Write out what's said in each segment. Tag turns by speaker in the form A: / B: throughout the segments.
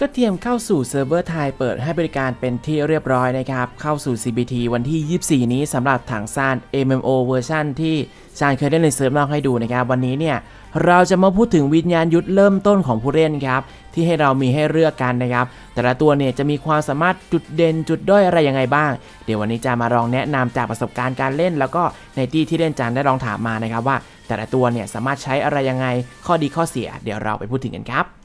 A: ก็เตรียมเข้าสู่เซิร์ฟเวอร์ไทยเปิดให้บริการเป็นที่เรียบร้อยนะครับ เข้าสู่ CBT วันที่ 24 นี้สำหรับถังซาน MMO เวอร์ชันที่ซานเคยได้ในเซิร์ฟนอกให้ดูนะครับ วันนี้เนี่ยเราจะมาพูดถึงวิญญาณยุทธเริ่มต้นของผู้เล่นครับที่ให้เรามีให้เลือกกันนะครับ แต่ละตัวเนี่ยจะมีความสามารถจุดเด่นจุดด้อยอะไรยังไงบ้าง เดี๋ยววันนี้จะมาลองแนะนำจากประสบการณ์การเล่น แล้วก็ในที่ที่เล่นจานได้ลองถามมานะครับว่า แต่ละตัวเนี่ยสามารถใช้อะไรยังไงข้อดีข้อเสีย เดี๋ยวเราไปพูดถึงกันครับ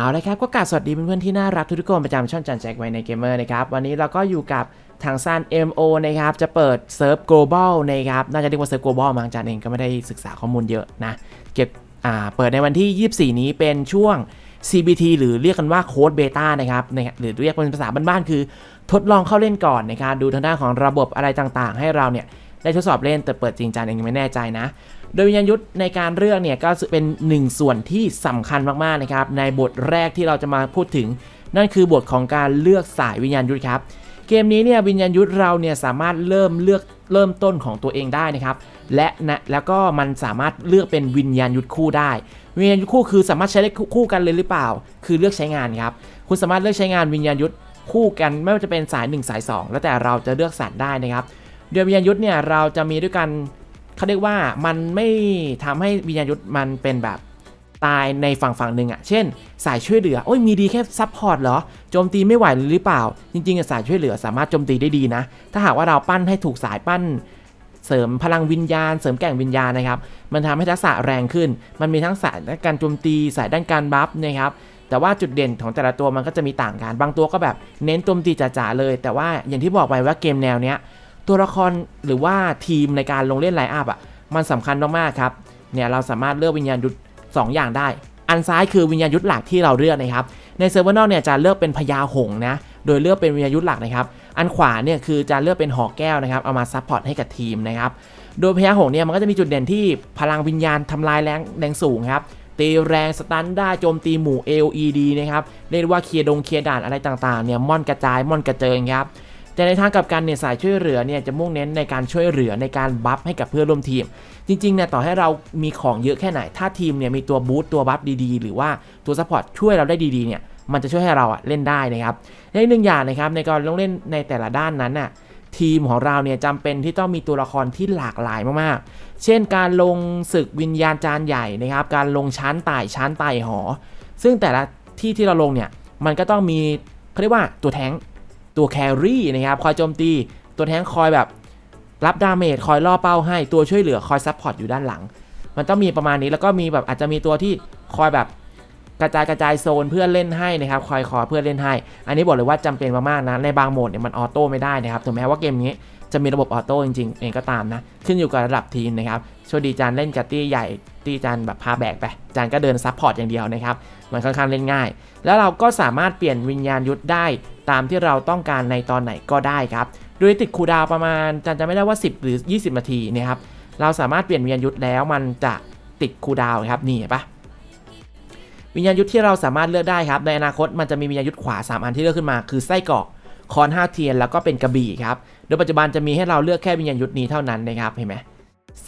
A: เอาละครับก็กราบสวัสดีเพื่อนๆที่น่ารักทุกๆคนประจำช่องจันแจ็คไว้ในเกมเมอร์นะครับวันนี้เราก็อยู่กับทางซัน MO นะครับจะเปิดเซิร์ฟ global นะครับน่าจะเรียกว่าเซิร์ฟ global มั้งจันเองก็ไม่ได้ศึกษาข้อมูลเยอะนะเก็บอ่าเปิดในวันที่ 24 นี้เป็นช่วง CBT หรือเรียกกันว่าโค้ดเบต้านะครับนะหรือเรียกเป็นภาษาบ้านๆคือ ทดลองเข้าเล่นก่อนนะครับดูทางด้านของระบบอะไรต่างๆ ให้เราเนี่ย ได้ทดสอบเล่นแต่เปิดจริงจังเองไม่แน่ใจนะ โดยวิญญาณยุทธในการเลือกเนี่ยก็เป็นหนึ่งส่วนที่สำคัญมากๆนะครับในบทแรกที่เราจะมาพูดถึง นั่นคือบทของการเลือกสายวิญญาณยุทธครับเกมนี้เนี่ยวิญญาณยุทธเราเนี่ยสามารถเริ่มเลือกเริ่มต้นของตัวเองได้นะครับและนะแล้วก็มันสามารถเลือกเป็นวิญญาณยุทธคู่ได้ วิญญาณยุทธคู่คือสามารถใช้ได้คู่กันเลยหรือเปล่า คือเลือกใช้งานครับคุณสามารถเลือกใช้งานวิญญาณยุทธคู่กันไม่ว่าจะเป็นสาย 1 สาย 2 แล้วแต่เราจะเลือกสารได้นะครับ โดยวิญญาณยุทธเนี่ยเราจะมีด้วยกันเขาเรียกว่ามันไม่ทำให้วิญญาณยุทธมันเป็นแบบตายในฝั่งฝั่งหนึ่งอะ่ะ เช่น สายช่วยเหลือ โอ้ยมีดีแค่ซัพพอร์ตเหรอ โจมตีไม่ไหวหรือเปล่า จริงๆสายช่วยเหลือสามารถโจมตีได้ดีนะ ถ้าหากว่าเราปั้นให้ถูกสายปั้น เสริมพลังวิญญาณ เสริมแก่งวิญญาณนะครับ มันทำให้ทักษะแรงขึ้น มันมีทั้งสายด้านการโจมตี สายด้านการบัฟนะครับ แต่ว่าจุดเด่นของแต่ละตัวมันก็จะมีต่างกัน บางตัวก็แบบเน้นโจมตีจ๋าๆเลย แต่ว่าอย่างที่บอกไปว่าเกมแนวเนี้ย ตัวละครหรือว่าทีมในการลงเล่นไลน์อัพอะมันสำคัญมากๆครับเนี่ยเราสามารถเลือกวิญญาณยุทธสองอย่างได้ อันซ้ายคือวิญญาณยุทธหลักที่เราเลือกนะครับในเซิร์ฟเวอร์นอกเนี่ยจะเลือกเป็นพญาหงส์นะโดยเลือกเป็นวิญญาณยุทธหลักนะครับอันขวาเนี่ยคือจะเลือกเป็นหอกแก้วนะครับเอามาซัพพอร์ตให้กับทีมนะครับโดยพญาหงส์เนี่ยมันก็จะมีจุดเด่นที่พลังวิญญาณทำลายแรงแรงสูงครับตีแรงสตันได้โจมตีหมู่ LED นะครับเรียกว่าเคลียร์ดงเคลียร์ด่านอะไรต่างๆเนี่ยม่อนกระจายม่อนกระเจิงครับ แต่ในทางกับกันเนี่ยสายช่วยเหลือเนี่ยจะมุ่งเน้นในการช่วยเหลือในการบัฟให้กับเพื่อนร่วมทีม จริงๆเนี่ยต่อให้เรามีของเยอะแค่ไหน ถ้าทีมเนี่ยมีตัวบูตตัวบัฟดีๆ หรือว่าตัวซัพพอร์ตช่วยเราได้ดีๆเนี่ยมันจะช่วยให้เราอะเล่นได้นะครับและอีกหนึ่งอย่างนะครับในการลงเล่นในแต่ละด้านนั้นน่ะทีมของเราเนี่ยจำเป็นที่ต้องมีตัวละครที่หลากหลายมากๆ เช่นการลงศึกวิญญาณจานใหญ่นะครับ การลงชั้นไต่ชั้นไต่หอ ซึ่งแต่ละที่ที่เราลงเนี่ยมันก็ต้องมีเขาเรียกว่าตัวแท้ง ตัวแครี่นะครับคอยโจมตี ตัวแทงคอยแบบรับดาเมจคอยล่อเป้าให้ตัวช่วยเหลือคอยซัพพอร์ตอยู่ด้านหลัง มันต้องมีประมาณนี้แล้วก็มีแบบอาจจะมีตัวที่คอยแบบกระจายกระจายโซนเพื่อเล่นให้นะครับคอยคอยเพื่อเล่นให้ อันนี้บอกเลยว่าจำเป็นมากๆนะในบางโหมดเนี่ยมันออโต้ไม่ได้นะครับถึงแม้ว่าเกมนี้จะมีระบบออโต้จริงๆเองก็ตามนะ ขึ้นอยู่กับระดับทีมนะครับโชคดีจานเล่นกับตี้ใหญ่ตี้จานแบบพาแบกไปจานก็เดินซัพพอร์ตอย่างเดียวนะครับมันค่อนข้างเล่นง่าย แล้วเราก็สามารถเปลี่ยนวิญญาณยุทธได้ตามที่เราต้องการในตอนไหนก็ได้ครับ โดยติดคูดาวประมาณจันจะไม่ได้ว่า 10 หรือ 20 นาทีนะครับ เราสามารถเปลี่ยนวิญญาณยุทธแล้วมันจะติดคูดาวครับนี่เห็นปะวิญญาณยุทธที่เราสามารถเลือกได้ครับ ในอนาคตมันจะมีวิญญาณยุทธขวา 3 อันที่เลือกขึ้นมา คือไส้กรอกคอนห้าเทียนแล้วก็เป็นกระบี่ครับ โดยปัจจุบันจะมีให้เราเลือกแค่วิญญาณยุทธนี้เท่านั้นนะครับเห็นไหม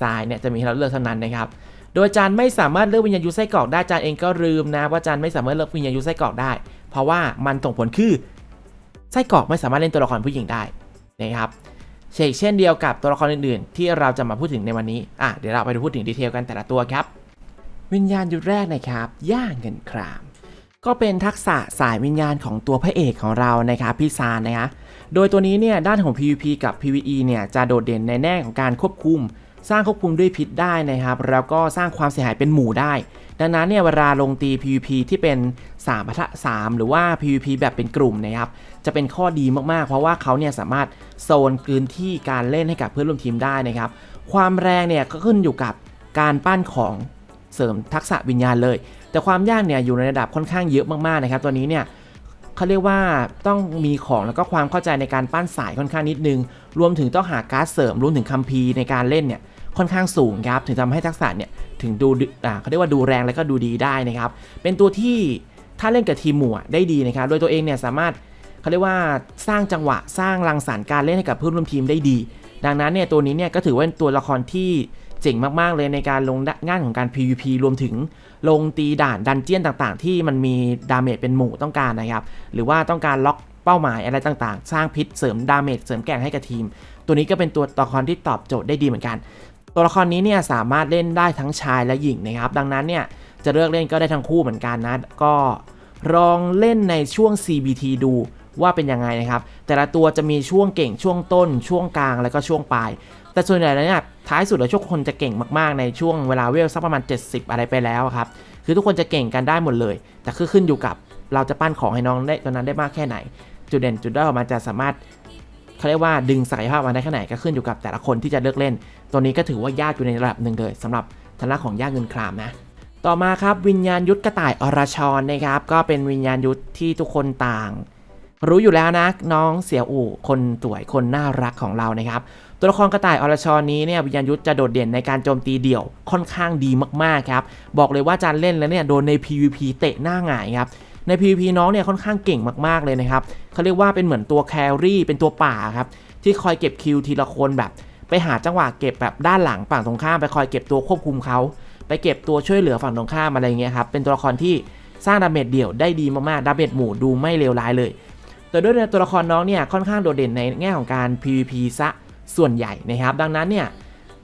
A: ทรายเนี่ยจะมีให้เราเลือกเท่านั้นนะครับ โดยจานไม่สามารถเลือกวิญญาณยุไส้กรอกได้จานเองก็ลืมนะว่าจานไม่สามารถเลือกวิญญาณยุไส้กรอกได้ เพราะว่ามันส่งผลคือไส้กรอกไม่สามารถเล่นตัวละครผู้หญิงได้นะครับเช่นเช่นเดียวกับตัวละครอื่นๆ ที่เราจะมาพูดถึงในวันนี้อะเดี๋ยวเราไปดูพูดถึงดีเทลกันแต่ละตัวครับ วิญญาณยุทธแรกนะครับ ย่าเงินคราม ก็เป็นทักษะสายวิญญาณของตัวพระเอกของเรานะครับพี่ซานนะฮะโดยตัวนี้เนี่ยด้านของ PVP กับ PVE เนี่ยจะโดดเด่นในแง่ของการควบคุม สร้างควบคุมด้วยพิษได้นะครับ แล้วก็สร้างความเสียหายเป็นหมู่ได้ ดังนั้นเนี่ยเวลาลงตี PVP ที่เป็น3ปะทะ3หรือว่า PVP แบบเป็นกลุ่มนะครับ จะเป็นข้อดีมากๆ เพราะว่าเขาเนี่ยสามารถโซนพื้นที่การเล่นให้กับเพื่อนร่วมทีมได้นะครับ ความแรงเนี่ยก็ขึ้นอยู่กับการปั้นของเสริมทักษะวิญญาณเลย แต่ความยากเนี่ยอยู่ในระดับค่อนข้างเยอะมากๆนะครับ ตัวนี้เนี่ยเขาเรียกว่าต้องมีของแล้วก็ความเข้าใจในการปั้นสายค่อนข้างนิดนึง รวมถึงต้องหาการ์ดเสริมรวมถึงคัมภีร์ในการเล่นเนี่ย ค่อนข้างสูงครับถึงทำให้ทักษะเนี่ยถึงดูอ่าเขาเรียกว่าดูแรงแล้วก็ดูดีได้นะครับ เป็นตัวที่ถ้าเล่นกับทีมหมู่ได้ดีนะครับ โดยตัวเองเนี่ยสามารถเขาเรียกว่าสร้างจังหวะสร้างรังสรรค์การเล่นให้กับเพื่อนร่วมทีมได้ดี ดังนั้นเนี่ยตัวนี้เนี่ยก็ถือว่าเป็นตัวละครที่เจ๋งมากๆเลยในการลงงานของการ PVP รวมถึงลงตีด่านดันเจียนต่างๆ ที่มันมีดาเมจเป็นหมู่ต้องการนะครับ หรือว่าต้องการล็อกเป้าหมายอะไรต่างๆ สร้างพิษเสริมดาเมจเสริมแก่งให้กับทีม ตัวนี้ก็เป็นตัวละครที่ตอบโจทย์ได้ดีเหมือนกัน ตัวละครนี้เนี่ยสามารถเล่นได้ทั้งชายและหญิงนะครับ ดังนั้นเนี่ยจะเลือกเล่นก็ได้ทั้งคู่เหมือนกันนะ ก็ลองเล่นในช่วง CBT ดูว่าเป็นยังไงนะครับ แต่ละตัวจะมีช่วงเก่งช่วงต้น ช่วงกลางแล้วก็ช่วงปลาย แต่ส่วนใหญ่แล้วเนี่ยท้ายสุดแล้วทุกคนจะเก่งมากๆ ในช่วงเวลาเวลสักประมาณ 70 อะไรไปแล้วครับ คือทุกคนจะเก่งกันได้หมดเลย แต่คือขึ้นอยู่กับเราจะปั้นของให้น้องได้ตัวนั้นได้มากแค่ไหน จุดเด่นจุดด้อยของมันจะสามารถ เขาเรียกว่าดึงศักยภาพมาได้แค่ไหนก็ขึ้นอยู่กับแต่ละคนที่จะเลือกเล่น ตัวนี้ก็ถือว่ายากอยู่ในระดับหนึ่งเลยสำหรับทางด้านของยากเงินครามนะต่อมาครับวิญญาณยุทธกระต่ายอรชรนะครับ ก็เป็นวิญญาณยุทธที่ทุกคนต่าง รู้อยู่แล้วนะน้องเสี่ยวอู่คนสวยคนน่ารักของเรานะครับตัวละครกระต่ายอรชรนี้เนี่ยวิญญาณยุทธจะโดดเด่นในการโจมตีเดี่ยวค่อนข้างดีมากๆครับบอกเลยว่าจานเล่นแล้วเนี่ยโดนใน PVP เตะหน้าหงายครับ ใน PVP น้องเนี่ยค่อนข้างเก่งมากๆเลยนะครับเขาเรียกว่าเป็นเหมือนตัวแครี่เป็นตัวป่าครับที่คอยเก็บคิวทีละคนแบบ ไปหาจังหวะเก็บแบบด้านหลังฝั่งตรงข้ามไปคอยเก็บตัวควบคุมเขาไปเก็บตัวช่วยเหลือฝั่งตรงข้ามอะไรเงี้ยครับเป็นตัวละครที่สร้างดาเมจเดี่ยวได้ดีมากๆดาเมจหมู่ดูไม่เลวร้ายเลย แต่ด้วยตัวละครน้องเนี่ยค่อนข้างโดดเด่นในแง่ของการ PVP ซะส่วนใหญ่นะครับดังนั้นเนี่ย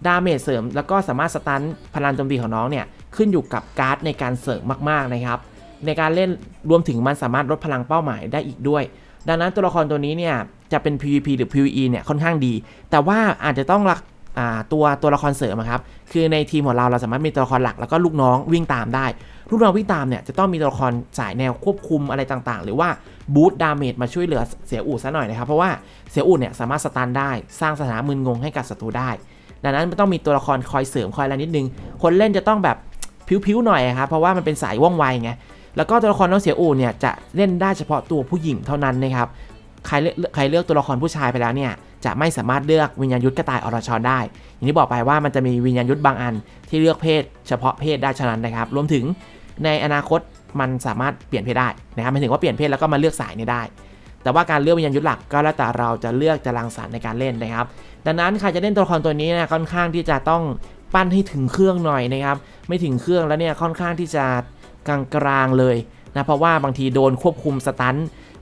A: ดาเมจเสริมแล้วก็สามารถสตันพลังโจมตีของน้องเนี่ยขึ้นอยู่กับการ์ดในการเสริมมากๆนะครับ ในการเล่นรวมถึงมันสามารถลดพลังเป้าหมายได้อีกด้วย ดังนั้นตัวละครตัวนี้เนี่ยจะเป็น PVP หรือ PVE เนี่ยค่อนข้างดี แต่ว่าอาจจะต้องรักอ่าตัวตัวละครเสริมครับคือในทีมของเราเราสามารถมีตัวละครหลักแล้วก็ลูกน้องวิ่งตามได้ ลูกน้องวิ่งตามเนี่ยจะต้องมีตัวละครสายแนวควบคุมอะไรต่างๆ หรือว่าบูตดาเมจมาช่วยเหลือเสียอู่ซะหน่อยนะครับเพราะว่าเสียอู่เนี่ยสามารถสตันได้สร้างสถานะมึนงงให้กับศัตรูได้ ดังนั้นมันต้องมีตัวละครคอยเสริมคอยอะไรนิดนึง คนเล่นจะต้องแบบพิ้วๆหน่อยอะครับเพราะว่ามันเป็นสายว่องไวไง แล้วก็ตัวละครน้องเสียอูเนี่ยจะเล่นได้เฉพาะตัวผู้หญิงเท่านั้นนะครับใครเลือกใครเลือกตัวละครผู้ชายไปแล้วเนี่ยจะไม่สามารถเลือกวิญญาณยุทธกระต่ายอรชรได้ อย่างที่บอกไปว่ามันจะมีวิญญาณยุทธบางอันที่เลือกเพศ เฉพาะเพศได้ฉะนั้นนะครับ รวมถึงในอนาคตมันสามารถเปลี่ยนเพศได้นะครับหมายถึงว่าเปลี่ยนเพศแล้วก็มาเลือกสายนี้ได้ แต่ว่าการเลือกวิญญาณยุทธหลักก็แล้วแต่เราจะเลือกจะรังสรรค์ในการเล่นนะครับ ดังนั้นใครจะเล่นตัวละครตัวนี้นะค่อนข้างที่จะต้องปั้นให้ถึงเครื่องหน่อยนะครับ ไม่ถึงเครื่องแล้วเนี่ยค่อนข้างที่จะ กลางๆเลยนะเพราะว่าบางทีโดนควบคุมสตัน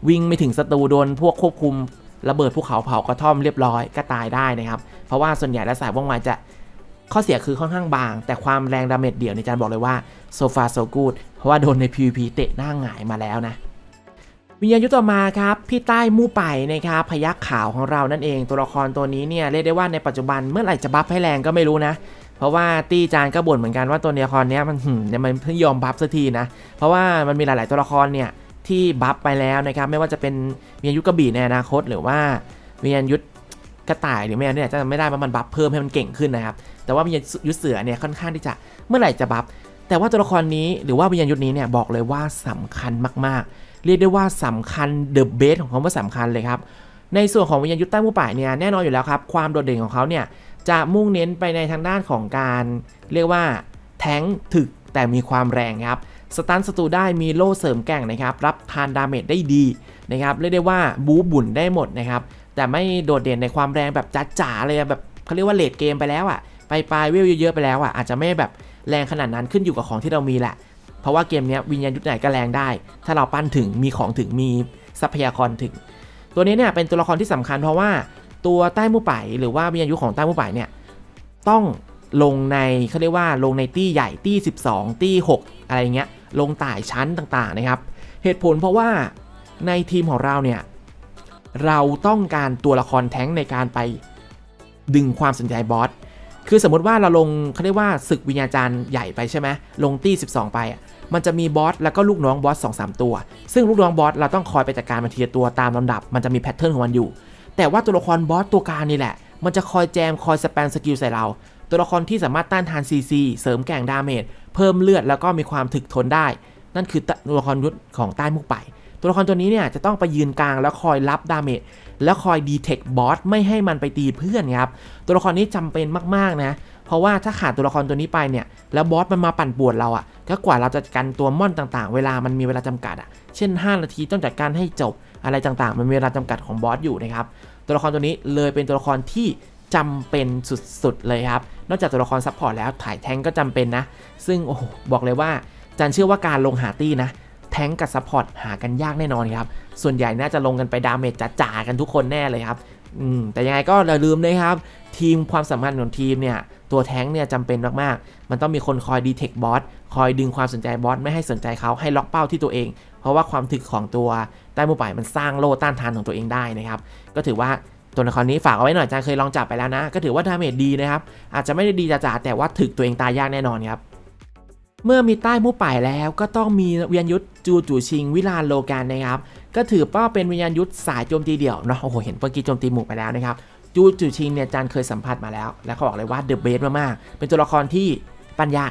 A: วิ่งไม่ถึงศัตรูโดนพวกควบคุมระเบิดภูเขาเผากระท่อมเรียบร้อยก็ตายได้นะครับ เพราะว่าส่วนใหญ่แล้วสายว่องไวจะข้อเสียคือค่อนข้างบาง แต่ความแรงดาเมจเดี่ยวในจานบอกเลยว่าโซฟาโซกูดเพราะว่าโดนใน PVP เตะหน้าหงายมาแล้วนะวิญญาณยุต่อมาครับพี่ใต้มู่ไปนะครับพยักขาวของเรานั่นเองตัวละครตัวนี้เนี่ยเรียกได้ว่าในปัจจุบันเมื่อไหร่จะบัฟให้แรงก็ไม่รู้นะ เพราะว่าตี้จานก็บ่นเหมือนกันว่าตัวละครเนี้ยมันเนี่ยมันเพิ่งยอมบัฟสักทีนะ เพราะว่ามันมีหลาย ๆ ตัวละครเนี่ยที่บัฟไปแล้วนะครับไม่ว่าจะเป็นวิญญาณยุทธกระบี่ในอนาคต หรือว่าวิญญาณยุทธกระต่ายหรือไม่เนี่ยจะไม่ได้ว่ามันบัฟเพิ่มให้มันเก่งขึ้นนะครับแต่ว่าวิญญาณยุทธเสือเนี่ยค่อนข้างที่จะเมื่อไหร่จะบัฟแต่ว่าตัวละครนี้หรือว่าวิญญาณยุทธนี้เนี่ยบอกเลยว่าสำคัญมากๆ เรียกได้ว่าสำคัญเดอะเบสของเขาว่าสำคัญเลยครับ ในส่วนของวิญญาณยุทธใต้หมู่ป่ายเนี่ยแน่นอนอยู่แล้วครับ ความโดดเด่นของเขาเนี่ย จะมุ่งเน้นไปในทางด้านของการเรียกว่าแทงถึกแต่มีความแรงครับสตันศัตรูได้มีโล่เสริมแก่งนะครับ รับทานดาเมจได้ดีนะครับเรียกได้ว่าบูบุ่นได้หมดนะครับ แต่ไม่โดดเด่นในความแรงแบบจ๋าเลยอะแบบเขาเรียกว่าเลดเกมไปแล้วอะไปปลายเวลเยอะๆไปแล้วอะอาจจะไม่แบบแรงขนาดนั้นขึ้นอยู่กับของที่เรามีแหละ เพราะว่าเกมนี้วิญญาณยุทธไหนก็แรงได้ ถ้าเราปั้นถึงมีของถึงมีทรัพยากรถึง ตัวนี้เนี่ยเป็นตัวละครที่สำคัญเพราะว่า ตัวใต้มู่ป่ายหรือว่าวิญญาณยุของใต้มู่ป่ายเนี่ยต้องลงในเขาเรียกว่าลงในตี้ใหญ่ตี้ 12 ตี้ 6 อะไรเงี้ยลงต่ายชั้นต่างๆนะครับ เหตุผลเพราะว่าในทีมของเราเนี่ยเราต้องการตัวละครแท้งในการไปดึงความสนใจบอสคือสมมติว่าเราลงเขาเรียกว่าศึกวิญญาจารย์ใหญ่ไปใช่ไหมลงตี้ 12 ไปอะมันจะมีบอสแล้วก็ลูกน้องบอส2อสตัว ซึ่งลูกน้องบอสเราต้องคอยไปจัดการมันทีละตัวตามลำดับ มันจะมีแพทเทิร์นของมันอยู่ แต่ว่าตัวละครบอสตัวกางนี่แหละ มันจะคอยแจมคอยสแปนสกิลใส่เรา ตัวละครที่สามารถต้านทาน CC เสริมแก่งดาเมจเพิ่มเลือดแล้วก็มีความถึกทนได้ นั่นคือตัวละครยุทธของใต้มุกไป ตัวละครตัวนี้เนี่ยจะต้องไปยืนกลางแล้วคอยรับดาเมจแล้วคอยดีเทคบอสไม่ให้มันไปตีเพื่อนครับตัวละครนี้จำเป็นมากๆนะเพราะว่าถ้าขาดตัวละครตัวนี้ไปเนี่ยแล้วบอสมันมาปั่นป่วนเราอะ่ะก็กว่าเราจะกันตัวม่อนต่างๆ เวลามันมีเวลาจำกัดอะ่ะเช่น 5 นาทีต้องจัดการให้จบ อะไรต่างๆ มันมีเวลาจำกัดของบอสอยู่นะครับ ตัวละครตัวนี้เลยเป็นตัวละครที่จำเป็นสุดๆเลยครับ นอกจากตัวละครซัพพอร์ตแล้วถ่ายแทงก็จำเป็นนะ ซึ่งโอ้โหบอกเลยว่าจันเชื่อว่าการลงหาตี้นะแทงกับซัพพอร์ตหากันยากแน่นอนครับ ส่วนใหญ่น่าจะลงกันไปดาเมจจ๋าๆกันทุกคนแน่เลยครับ อืมแต่ยังไงก็อย่าลืมนะครับ ทีมความสัมพันธ์ของทีมเนี่ยตัวแท้งเนี่ยจำเป็นมากๆ มันต้องมีคนคอยดีเทคบอสคอยดึงความสนใจบอสไม่ให้สนใจเขาให้ล็อกเป้าที่ตัวเอง เพราะว่าความถึกของตัวใต้หมูป่ายมันสร้างโล่ต้านทานของตัวเองได้นะครับ ก็ถือว่าตัวละครนี้ฝากเอาไว้หน่อยจางเคยลองจับไปแล้วนะ ก็ถือว่าดาเมจดีนะครับ อาจจะไม่ได้ดีจ๋าแต่ว่าถึกตัวเองตายยากแน่นอนครับ เมื่อมีใต้มู่ป่ายแล้วก็ต้องมีวิญญาณยุทธจูจูชิงวิลานโลกันนะครับ ก็ถือว่าเป็นวิญญาณยุทธสายโจมตีเดี่ยวเนาะโอ้โหเห็นเมื่อกี้โจมตีหมู่ไปแล้วนะครับจูจูชิงเนี่ยจันเคยสัมผัสมาแล้ว และเขาบอกเลยว่าเดอะเบสมากๆเป็นตัวละครที่ปั้นยา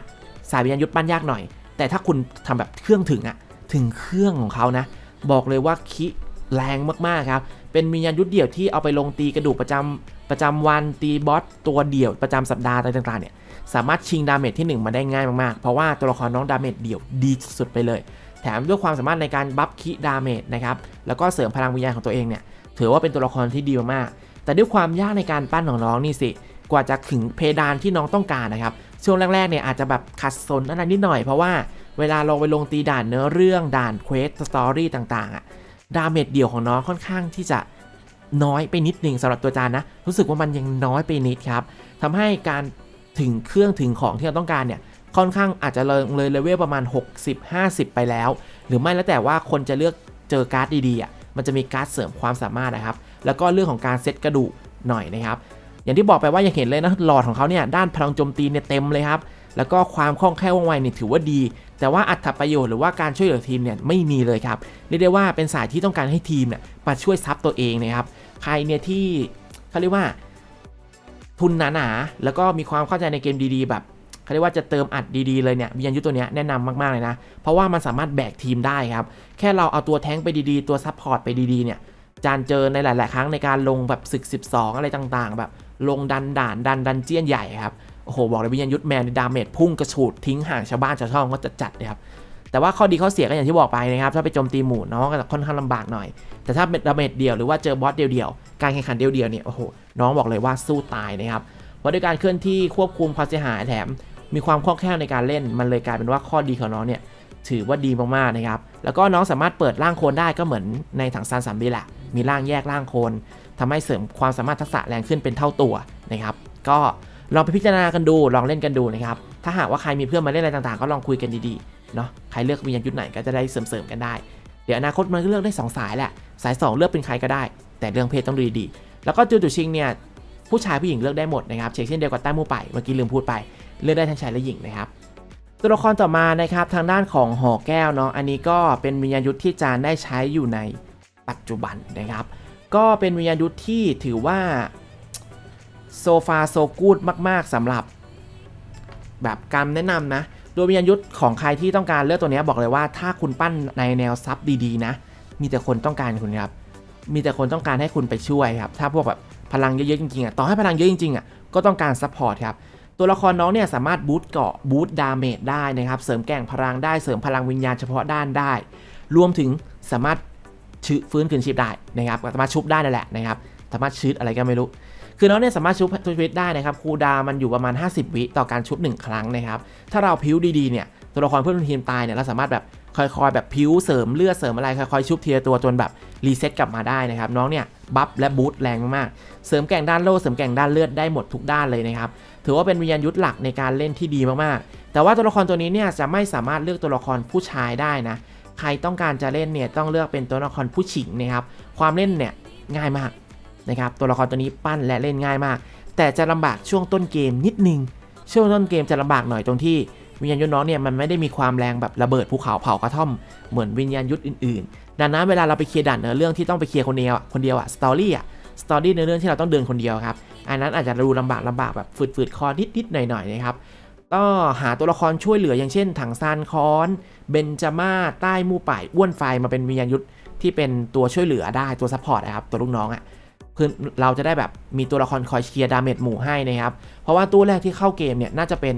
A: สายวิญญาณยุทธปั้นยากหน่อย แต่ถ้าคุณทำแบบเครื่องถึงอะถึงเครื่องของเขานะ บอกเลยว่าคิแรงมากๆครับเป็นวิญญาณยุทธเดี่ยวที่เอาไปลงตีกระดูกประจำประจำวันตีบอสตัวเดี่ยวประจำสัปดาห์อะไรต่างๆเนี่ย สามารถชิงดาเมจที่ 1 มาได้ง่ายมากๆ เพราะว่าตัวละครน้องดาเมจเดี่ยวดีสุดไปเลย แถมด้วยความสามารถในการบัฟคิดาเมจนะครับแล้วก็เสริมพลังวิญญาณของตัวเองเนี่ยถือว่าเป็นตัวละครที่ดีมากแต่ด้วยความยากในการปั้นของน้องนี่สิกว่าจะถึงเพดานที่น้องต้องการนะครับช่วงแรกๆเนี่ยอาจจะแบบขัดสนอะไรนิดหน่อยเพราะว่าเวลาเราไปลงตีด่านเนื้อเรื่องด่านเควสสตอรี่ต่างๆอะดาเมจเดี่ยวของน้องค่อนข้างที่จะน้อยไปนิดหนึ่งสำหรับตัวจานนะ รู้สึกว่ามันยังน้อยไปนิดครับทำให้การ ถึงเครื่องถึงของที่เราต้องการเนี่ยค่อนข้างอาจจะเลยเลยเลเวลประมาณ 60-50 ไปแล้ว หรือไม่แล้วแต่ว่าคนจะเลือกเจอการ์ดดีๆอะมันจะมีการ์ดเสริมความสามารถนะครับ แล้วก็เรื่องของการเซตกระดูกหน่อยนะครับ อย่างที่บอกไปว่ายังเห็นเลยนะหลอดของเขาเนี่ยด้านพลังโจมตีเนี่ยเต็มเลยครับ แล้วก็ความคล่องแคล่วว่องไวเนี่ยถือว่าดี แต่ว่าอัตประโยชน์หรือว่าการช่วยเหลือทีมเนี่ยไม่มีเลยครับเรียกได้ว่าเป็นสายที่ต้องการให้ทีมเนี่ยมาช่วยซับตัวเองนะครับ ใครเนี่ยที่เขาเรียกว่า ทุนหนาๆแล้วก็มีความเข้าใจในเกมดีๆ แบบเขาเรียกว่าจะเติมอัดดีๆเลยเนี่ยวิญญาณยุทธตัวเนี้ยแนะนำมากๆเลยนะ เพราะว่ามันสามารถแบกทีมได้ครับ แค่เราเอาตัวแท้งไปดีๆ ตัวซัพพอร์ตไปดีๆเนี่ยจานเจอในหลาย ๆ ครั้งในการลงแบบศึก 12 อะไรต่างๆ แบบลงดันด่านดันดันเจียนใหญ่ครับโอ้โหบอกเลยวิญญาณยุทธแมนดาเมจพุ่งกระฉูดทิ้งห่างชาวบ้านชาวช่องก็จะจัดเลยครับ แต่ว่าข้อดีข้อเสียก็อย่างที่บอกไปนะครับ ถ้าไปโจมตีหมู่น้องก็จะค่อนข้างลำบากหน่อย แต่ถ้าเป็นดาเมจเดียวหรือว่าเจอบอสเดียวๆ การแข่งขันเดียวๆเนี่ย โอ้โห น้องบอกเลยว่าสู้ตายนะครับ เพราะด้วยการเคลื่อนที่ควบคุมความเสียหายแถม มีความคล่องแคล่วในการเล่น มันเลยกลายเป็นว่าข้อดีของน้องเนี่ยถือว่าดีมากๆนะครับ แล้วก็น้องสามารถเปิดร่างโคนได้ก็เหมือนในถังซานสามดีแหละ มีร่างแยกร่างโคนทำให้เสริมความสามารถทักษะแรงขึ้นเป็นเท่าตัวนะครับ ก็ลองไปพิจารณากันดู ลองเล่นกันดูนะครับ ถ้าหากว่าใครมีเพื่อนมาเล่นอะไรต่างๆ ก็ลองคุยกันดีๆ เนาะใครเลือกวิญญาณยุทธไหนก็จะได้เสริมๆกันได้ เดี๋ยวอนาคตมันก็เลือกได้สองสายแหละ สาย 2 เลือกเป็นใครก็ได้ แต่เรื่องเพศต้องดูดีๆแล้วก็จูจูชิงเนี่ยผู้ชายผู้หญิงเลือกได้หมดนะครับเช็คเช่นเดียวกับใต้มูไปเมื่อกี้ลืมพูดไปเลือกได้ทั้งชายและหญิงนะครับตัวละครต่อมานะครับทางด้านของหอแก้วเนาะอันนี้ก็เป็นวิญญาณยุทธที่จานได้ใช้อยู่ในปัจจุบันนะครับ ก็เป็นวิญญาณยุทธที่ถือว่าโซฟาโซกูดมาก ๆสำหรับ แบบการแนะนำนะ โดยวิญญาณยุทธของใครที่ต้องการเลือกตัวนี้บอกเลยว่าถ้าคุณปั้นในแนวซับดีๆนะ มีแต่คนต้องการคุณครับ มีแต่คนต้องการให้คุณไปช่วยครับ ถ้าพวกแบบพลังเยอะๆจริงๆอะ ต่อให้พลังเยอะจริงๆอะ ก็ต้องการซัพพอร์ตครับ ตัวละครน้องเนี่ยสามารถบูตเกาะบูตดาเมจได้นะครับ เสริมแก่งพลังได้ เสริมพลังวิญญาณเฉพาะด้านได้ รวมถึงสามารถชื้ฟื้นคืนชีพได้นะครับ สามารถชุบได้นั่นแหละนะครับ สามารถชืดอะไรก็ไม่รู้ คือน้องเนี่ยสามารถชุบทุกชีวิตได้นะครับคูดามันอยู่ประมาณ 50 วิต่อการชุบ 1 ครั้งนะครับ ถ้าเราพิ้วดีๆเนี่ยตัวละครเพื่อนทีมตายเนี่ยเราสามารถแบบค่อยๆแบบพิ้วเสริมเลือดเสริมอะไรค่อยๆชุบทีละตัวจนแบบรีเซ็ตกลับมาได้นะครับน้องเนี่ยบัฟและบูตแรงมากๆ เสริมแก่งด้านโล่เสริมแก่งด้านเลือดได้หมดทุกด้านเลยนะครับถือว่าเป็นวิญญาณยุทธหลักในการเล่นที่ดีมากๆ แต่ว่าตัวละครตัวนี้เนี่ยจะไม่สามารถเลือกตัวละครผู้ชายได้นะใครต้องการจะเล่นเนี่ยต้องเลือกเป็นตัวละครผู้หญิงนะครับความเล่นเนี่ยง่ายมาก นะครับตัวละครตัวนี้ปั้นและเล่นง่ายมาก แต่จะลำบากช่วงต้นเกมนิดนึง ช่วงต้นเกมจะลำบากหน่อยตรงที่วิญญาณยุทธน้องเนี่ยมันไม่ได้มีความแรงแบบระเบิดภูเขาเผากระท่อมเหมือนวิญญาณยุทธอื่นๆ ดังนั้นเวลาเราไปเคลียร์ด่านเนื้อเรื่องที่ต้องไปเคลียร์คนเดียวคนเดียวอะสตอรี่อะสตอรี่เนื้อเรื่องที่เราต้องเดินคนเดียวครับอันนั้นอาจจะดูลำบากลำบากแบบฝืดๆคอนิดๆหน่อยๆนะครับก็หาตัวละครช่วยเหลืออย่างเช่น ถังซานคอนเบนจาม่าใต้มู่ป่ายอ้วนไฟมาเป็นวิญญาณยุทธที่เป็นตัวช่วยเหลือได้ตัวซัพพอร์ตนะครับตัวลูกน้องอะ่ะ เพื่อเราจะได้แบบมีตัวละครคอยเคลียร์ดาเมจหมู่ให้นะครับ เพราะว่าตู้แรกที่เข้าเกมเนี่ยน่าจะเป็น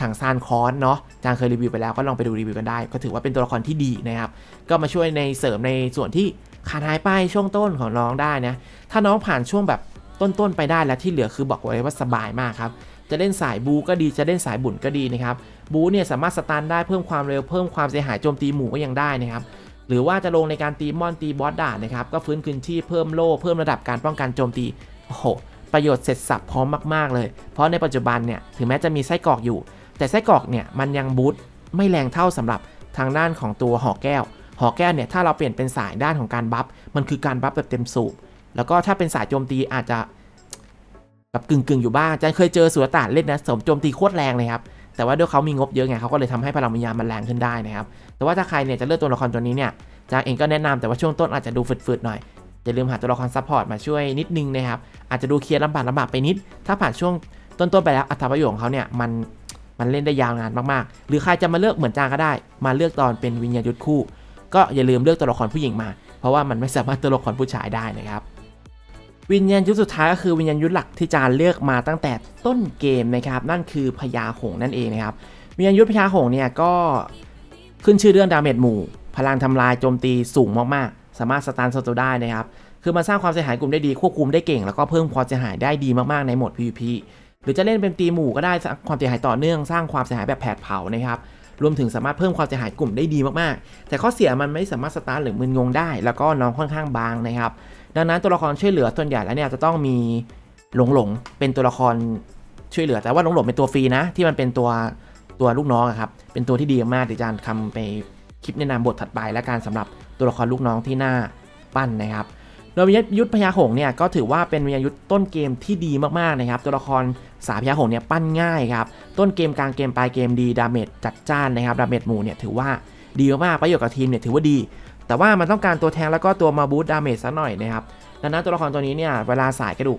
A: ถังซานคอนเนาะจางเคยรีวิวไปแล้วก็ลองไปดูรีวิวกันได้ ก็ถือว่าเป็นตัวละครที่ดีนะครับ ก็มาช่วยในเสริมในส่วนที่ขาดหายไปช่วงต้นของน้องได้นะ ถ้าน้องผ่านช่วงแบบต้นๆไปได้แล้วที่เหลือคือบอกไว้ว่าสบายมากครับจะเล่นสายบูก็ดีจะเล่นสายบุญก็ดีนะครับบูเนี่ยสามารถสตาร์ทได้เพิ่มความเร็วเพิ่มความเสียหายโจมตีหมู่ก็ยังได้นะครับ หรือว่าจะลงในการตีมอนตีบอสด่านนะครับ ก็ฟื้นคืนชีพเพิ่มโล่เพิ่มระดับการป้องกันโจมตี โอ้โห ประโยชน์เสร็จสับพร้อมมาก ๆ เลย เพราะในปัจจุบันเนี่ยถึงแม้จะมีไส้กรอกอยู่ แต่ไส้กรอกเนี่ยมันยังบูตไม่แรงเท่าสำหรับทางด้านของตัวหอแก้ว หอแก้วเนี่ยถ้าเราเปลี่ยนเป็นสายด้านของการบัฟมันคือการบัฟแบบเต็มสูบแล้วก็ถ้าเป็นสายโจมตีอาจจะแบบกึ่งๆอยู่บ้างอาจันเคยเจอสุรต่านเล่นนะสมโจมตีโคตรแรงเลยครับ แต่ว่าด้วยเขามีงบเยอะไงเขาก็เลยทำให้พลังวิญญาณมันแรงขึ้นได้นะครับ แต่ว่าถ้าใครเนี่ยจะเลือกตัวละครตัวนี้เนี่ยจางเองก็แนะนำแต่ว่าช่วงต้นอาจจะดูฝืดๆหน่อยอย่าลืมหาตัวละครซัพพอร์ตมาช่วยนิดนึงนะครับ อาจจะดูเคลียร์ลำบากลำบากไปนิด ถ้าผ่านช่วงต้นๆไปแล้วอัตราประโยชน์ของเขาเนี่ยมันมันเล่นได้ยาวนานมากๆ หรือใครจะมาเลือกเหมือนจางก็ได้ มาเลือกตอนเป็นวิญญาณยุทธคู่ ก็อย่าลืมเลือกตัวละครผู้หญิงมา เพราะว่ามันไม่สามารถตัวละครผู้ชายได้นะครับ วิญญาณยุทธสุดท้ายก็คือวิญญาณยุทธหลักที่จานเลือกมาตั้งแต่ต้นเกมนะครับนั่นคือพญาหงนั่นเองนะครับวิญญาณยุทธพญาหงเนี่ยก็ขึ้นชื่อเรื่องดาเมจหมู่ พลังทำลายโจมตีสูงมากๆ สามารถสตาร์ศัตรูได้นะครับคือมันสร้างความเสียหายกลุ่มได้ดีควบคุมได้เก่งแล้วก็เพิ่มความเสียหายได้ดีมากๆในโหมด PVP หรือจะเล่นเป็นตีหมู่ก็ได้สร้างความเสียหายต่อเนื่องสร้างความเสียหายแบบแผดเผานะครับรวมถึงสามารถเพิ่มความเสียหายกลุ่มได้ดีมากๆ แต่ข้อเสียมันไม่สามารถสตาร์ทหรือมึนงงได้ แล้วก็น้องค่อนข้างบางนะครับ ดังนั้นตัวละครช่วยเหลือส่วนใหญ่แล้วเนี่ยจะต้องมีหลงหลงเป็นตัวละครช่วยเหลือ แต่ว่าหลงหลงเป็นตัวฟรีนะ ที่มันเป็นตัวตัวลูกน้องครับเป็นตัวที่ดีมากดี๋ยวอาจารย์คำไปคลิปแนะนำบทถัดไปและการสำหรับตัวละครลูกน้องที่หน่าปั้นนะครับโดยวิญญายุทธพญาหงเนี่ยก็ถือว่าเป็นวิญญายุทธต้นเกมที่ดีมากๆนะครับ ตัวละครสายพญาหงเนี่ยปั้นง่ายครับต้นเกมกลางเกมปลายเกมดีดาเมจจัดจ้านนะครับดาเมจหมู่เนี่ยถือว่าดีมากประโยชน์กับทีมเนี่ยถือว่าดี แต่ว่ามันต้องการตัวแทงแล้วก็ตัวมาบูตดาเมจซะหน่อยนะครับ ดังนั้นตัวละครตัวนี้เนี่ยเวลาสายกระดูก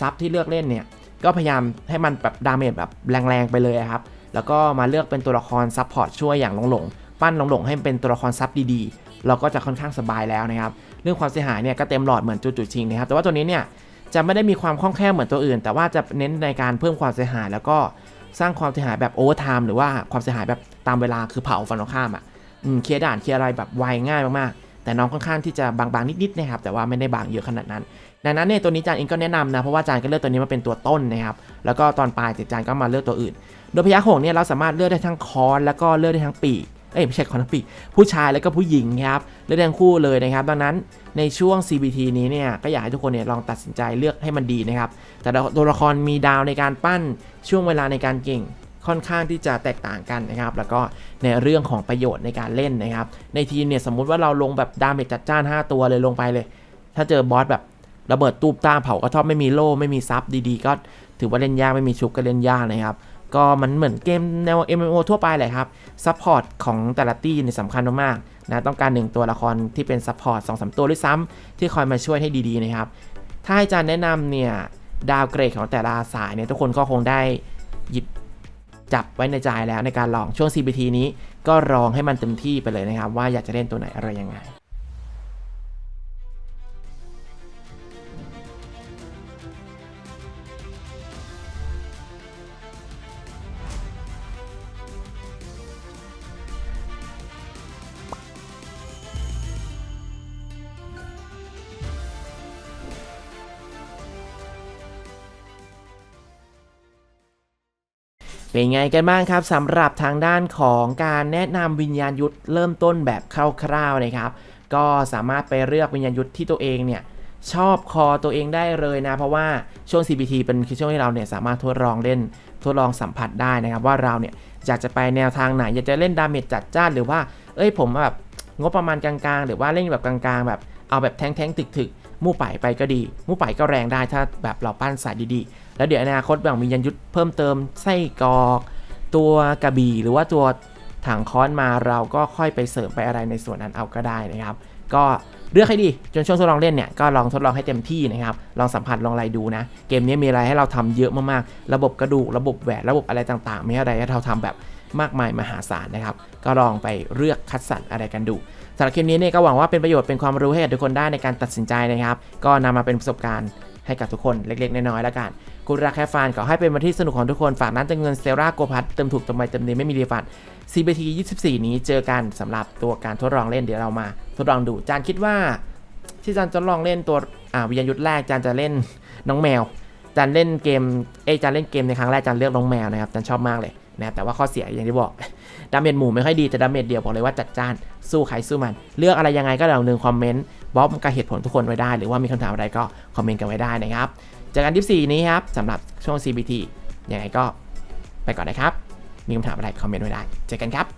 A: ซับที่เลือกเล่นเนี่ยก็พยายามให้มันแบบดาเมจแบบแรงๆไปเลยครับ แล้วก็มาเลือกเป็นตัวละครซับพอร์ตช่วยอย่างหลงๆ ปั้นหลงๆ ให้เป็นตัวละครซับดีๆ เราก็จะค่อนข้างสบายแล้วนะครับ เรื่องความเสียหายเนี่ยก็เต็มหลอดเหมือนจูจูชิงนะครับ แต่ว่าตัวนี้เนี่ยจะไม่ได้มีความคล่องแคล่วเหมือนตัวอื่น แต่ว่าจะเน้นในการเพิ่มความเสียหาย แล้วก็สร้างความเสียหายแบบโอเวอร์ไทม์หรือว่าความเสียหายแบบตามเวลาคือเผาฟันตรงข้ามอะ เคลียร์ด่านเคลียร์อะไรแบบไวง่ายมากๆ แต่น้องค่อนข้างที่จะบางๆนิดๆนะครับแต่ว่าไม่ได้บางเยอะขนาดนั้น ดังนั้นเนี่ยตัวนี้จานเองก็แนะนำนะเพราะว่าจานก็เลือกตัวนี้มาเป็นตัวต้นนะครับแล้วก็ตอนปลายจานก็มาเลือกตัวอื่น โดยพยัคฆ์หงส์เนี่ยเราสามารถเลือกได้ทั้งคอนแล้วก็เลือกได้ทั้งปีกเอ้ยไม่ใช่คอนทั้งปีกผู้ชายแล้วก็ผู้หญิงครับเลือกทั้งคู่เลยนะครับ ดังนั้นในช่วง CBT นี้เนี่ยก็อยากให้ทุกคนเนี่ยลองตัดสินใจเลือกให้มันดีนะครับแต่ตัวละครมีดาวในการปั้นช่วงเวลาในการเก่ง ค่อนข้างที่จะแตกต่างกันนะครับ แล้วก็ในเรื่องของประโยชน์ในการเล่นนะครับ ในทีมเนี่ยสมมุติว่าเราลงแบบดาเมจจัดจ้าน 5 ตัวเลยลงไปเลย ถ้าเจอบอสแบบระเบิดตูบตามเผากระท่อมไม่มีโล่ไม่มีซับดีๆ ก็ถือว่าเล่นยากไม่มีชุบก็เล่นยากนะครับก็มันเหมือนเกมแนว MMO ทั่วไปแหละครับซัพพอร์ตของแต่ละตี้เนี่ยสำคัญมากๆนะต้องการหนึ่งตัวละครที่เป็นซัพพอร์ตสองสามตัวด้วยซ้ำที่คอยมาช่วยให้ดีๆนะครับ ถ้าให้อาจารย์แนะนำเนี่ย ดาวเกรดของแต่ละสายเนี่ย ทุกคนก็คงได้หยิบ จับไว้ในใจแล้วในการลองช่วง CBT นี้ก็ลองให้มันเต็มที่ไปเลยนะครับ ว่าอยากจะเล่นตัวไหนอะไรยังไง เป็นไงกันบ้างครับสำหรับทางด้านของการแนะนำวิญญาณยุทธเริ่มต้นแบบคร่าวๆนะครับ ก็สามารถไปเลือกวิญญาณยุทธที่ตัวเองเนี่ยชอบคอตัวเองได้เลยนะ เพราะว่าช่วง CBT เป็นคือช่วงที่เราเนี่ยสามารถทดลองเล่นทดลองสัมผัสได้นะครับ ว่าเราเนี่ยอยากจะไปแนวทางไหน อยากจะเล่นดาเมจจัดจ้านหรือว่า เอ้ยผมแบบงบประมาณกลางๆ หรือว่าเล่นแบบกลางๆ แบบเอาแบบแทงๆ ถึกๆ มู่ไปไปก็ดี มู่ไปก็แรงได้ถ้าแบบเราปั้นสายดีๆ แล้วเดี๋ยวอนาคตแบ่งวิญญาณยุทธเพิ่มเติมไส้กรอก ตัวกระบี่หรือว่าตัวถังค้อนมาเราก็ค่อยไปเสริมไปอะไรในส่วนนั้นเอาก็ได้นะครับ ก็เลือกให้ดีจนช่วงทดลองเล่นเนี่ยก็ลองทดลองให้เต็มที่นะครับ ลองสัมผัสลองอะไรดูนะ เกมนี้มีอะไรให้เราทำเยอะมากๆ ระบบกระดูกระบบแหวนระบบอะไรต่างๆ มีอะไรให้เราทำแบบมากมายมหาศาลนะครับ ก็ลองไปเลือกคัดสรรอะไรกันดู สำหรับคลิปนี้เนี่ยก็หวังว่าเป็นประโยชน์เป็นความรู้ให้กับทุกคนได้ในการตัดสินใจนะครับ ก็นำมาเป็นประสบการณ์ให้กับทุกคนเล็กๆ น้อยๆแล้วกันคุณรักแค่ฟานขอให้เป็นวันที่สนุกของทุกคนฝากร้นเติมเงินเซราโกพัทเติมถูกเติมไวเติมดีไม่มีรีฟัน CBT 24 นี้เจอกันสำหรับตัวการทดลองเล่นเดี๋ยวเรามา ทดลองดูจานคิดว่า ที่จานจะลองเล่นตัวอ่าวิญญาณยุทธแรกจานจะเล่นน้องแมวจานเล่นเกมเอจานเล่นเกมในครั้งแรกจานเลือกน้องแมวนะครับจานชอบมากเลย นะแต่ว่าข้อเสียอย่างที่บอกดาเมจหมู่ไม่ค่อยดีแต่ดาเมจเดียวบอกเลยว่าจัดจ้านสู้ใครสู้มัน เลือกอะไรยังไงก็เดี๋ยวหนึ่งคอมเมนต์บล็อกกับเหตุผลทุกคนไว้ได้ หรือว่ามีคำถามอะไรก็คอมเมนต์กันไว้ได้นะครับจากกันที่4นี้ครับสำหรับช่วง CBT ยังไงก็ไปก่อนนะครับ มีคำถามอะไรคอมเมนต์ไว้ได้ เจอกันครับ